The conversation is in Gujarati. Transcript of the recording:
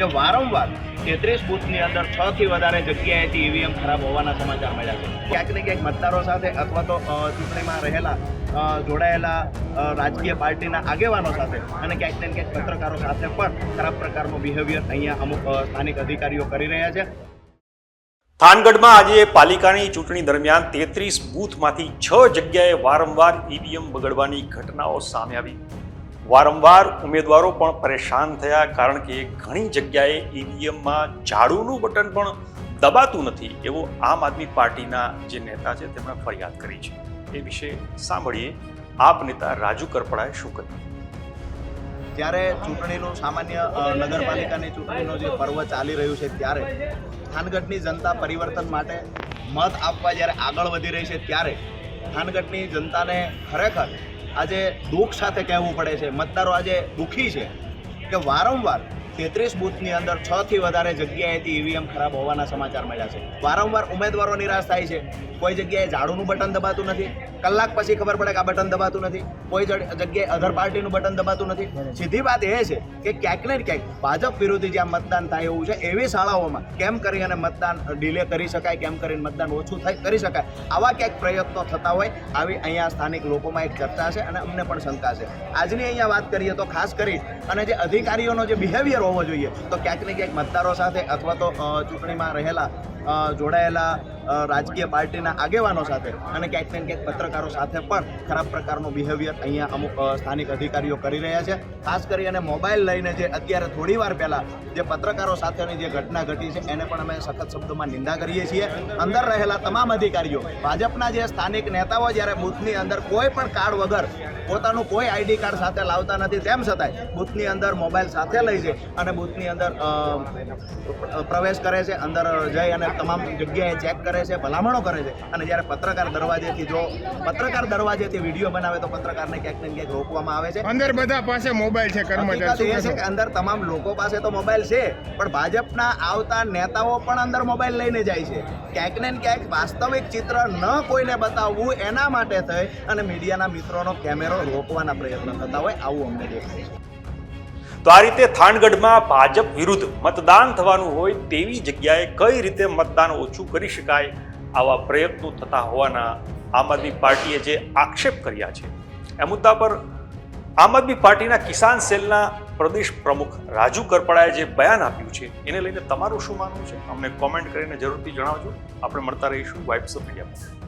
કે વારંવાર તેત્રીસ બૂથની અંદર છ થી વધારે જગ્યાએથી ઈવીએમ ખરાબ હોવાના સમાચાર મળ્યા છે. ક્યાંક ને ક્યાંક મતદારો સાથે અથવા તો ચૂંટણીમાં રહેલા જોડાયેલા રાજકીય પાર્ટીના આગેવાનો સાથે અને ક્યાંક ને ક્યાંક પત્રકારો સાથે પણ ખરાબ પ્રકારનું બિહેવિયર અહીંયા અમુક સ્થાનિક અધિકારીઓ કરી રહ્યા છે. થાનગઢમાં આજે પાલિકાની ચૂંટણી દરમિયાન તેત્રીસ બૂથમાંથી છ જગ્યાએ વારંવાર ઈવીએમ બગડવાની ઘટનાઓ સામે આવી. વારંવાર ઉમેદવારો પણ પરેશાન થયા કારણ કે ઘણી જગ્યાએ ઈવીએમમાં ઝાડુનું બટન પણ દબાતું નથી એવો આમ આદમી પાર્ટીના જે નેતા છે તેમણે ફરિયાદ કરી છે. એ વિશે સાંભળીએ આપ નેતા રાજુ કરપડાએ શું કહ્યું? ત્યારે ચૂંટણીનું સામાન્ય નગરપાલિકાની ચૂંટણીનું જે પર્વ ચાલી રહ્યું છે ત્યારે થાનગઢની જનતા પરિવર્તન માટે મત આપવા જ્યારે આગળ વધી રહી છે ત્યારે થાનગઢની જનતાને ખરેખર આજે દુઃખ સાથે કહેવું પડે છે. મતદારો આજે દુઃખી છે. કે વારંવાર તેત્રીસ બૂથની અંદર છ થી વધારે જગ્યાએથી ઈવીએમ ખરાબ હોવાના સમાચાર મળ્યા છે. વારંવાર ઉમેદવારો નિરાશ થાય છે. કોઈ જગ્યાએ ઝાડુનું બટન દબાતું નથી. કલાક પછી ખબર પડે કે આ બટન દબાતું નથી. કોઈ જગ્યાએ અધર પાર્ટીનું બટન દબાતું નથી. સીધી વાત એ છે કે ક્યાંક ને ક્યાંક ભાજપ વિરોધી જ્યાં મતદાન થાય એવું છે એવી શાળાઓમાં કેમ કરી અને મતદાન ડિલે કરી શકાય કેમ કરીને મતદાન ઓછું થાય કરી શકાય આવા ક્યાંક પ્રયત્નો થતા હોય આવી અહીંયા સ્થાનિક લોકોમાં એક ચર્ચા છે અને અમને પણ શંકા છે. આજની અહીંયા વાત કરીએ તો ખાસ કરી અને જે અધિકારીઓનો જે બિહેવિયર હોવો જોઈએ. તો ક્યાંક ને ક્યાંક મતદારો સાથે અથવા તો ચૂંટણીમાં રહેલા જોડાયેલા રાજકીય પાર્ટીના આગેવાનો સાથે અને ક્યાંક ને ક્યાંક પત્રકારો સાથે પણ ખરાબ પ્રકારનું બિહેવિયર અહીંયા અમુક સ્થાનિક અધિકારીઓ કરી રહ્યા છે. ખાસ કરી અને મોબાઈલ લઈને જે અત્યારે થોડી વાર પહેલાં જે પત્રકારો સાથેની જે ઘટના ઘટી છે, એને પણ અમે સખત શબ્દોમાં નિંદા કરીએ છીએ. અંદર રહેલા તમામ અધિકારીઓ, ભાજપના જે સ્થાનિક નેતાઓ જ્યારે બૂથની અંદર કોઈ પણ કાર્ડ વગર પોતાનું કોઈ આઈડી કાર્ડ સાથે લાવતા નથી, તેમ છતાંય બૂથની અંદર મોબાઈલ સાથે લઈ છે અને બૂથની અંદર પ્રવેશ કરે છે, અંદર જઈ અને તમામ જગ્યાએ ચેક કરે છે ભલામણો કરે છે. અને જ્યારે પત્રકાર દરવાજેથી જો પત્રકાર દરવાજેથી વીડિયો બનાવે તો પત્રકારને ક્યાંક ને ક્યાંક રોકવામાં આવે છે. અંદર બધા પાસે મોબાઈલ છે કર્મચારી એ છે કે અંદર તમામ લોકો પાસે તો મોબાઈલ છે પણ ભાજપના આવતા નેતાઓ પણ અંદર મોબાઈલ લઈને જાય છે. ક્યાંક ને ક્યાંક વાસ્તવિક ચિત્ર ન કોઈને બતાવવું એના માટે થઈ અને મીડિયાના મિત્રોનો કેમેરો રોકવાના પ્રયત્ન થતા હોય આવું અમને દેખાય છે. તો આ રીતે થાનગઢમાં ભાજપ વિરુદ્ધ મતદાન થવાનું હોય તેવી જગ્યાએ કઈ રીતે મતદાન ઓછું કરી શકાય આવા પ્રયત્નો થતા હોવાના આમ આદમી પાર્ટીએ જે આક્ષેપ કર્યા છે. એ મુદ્દા પર આમ આદમી પાર્ટીના કિસાન સેલના પ્રદેશ પ્રમુખ રાજુ કરપડાએ જે બયાન આપ્યું છે, એને લઈને તમારું શું માનવું છે? અમને કોમેન્ટ કરીને જરૂરથી જણાવજો. આપણે મળતા રહીશું વાઇબ્સ ઓફ ઇન્ડિયા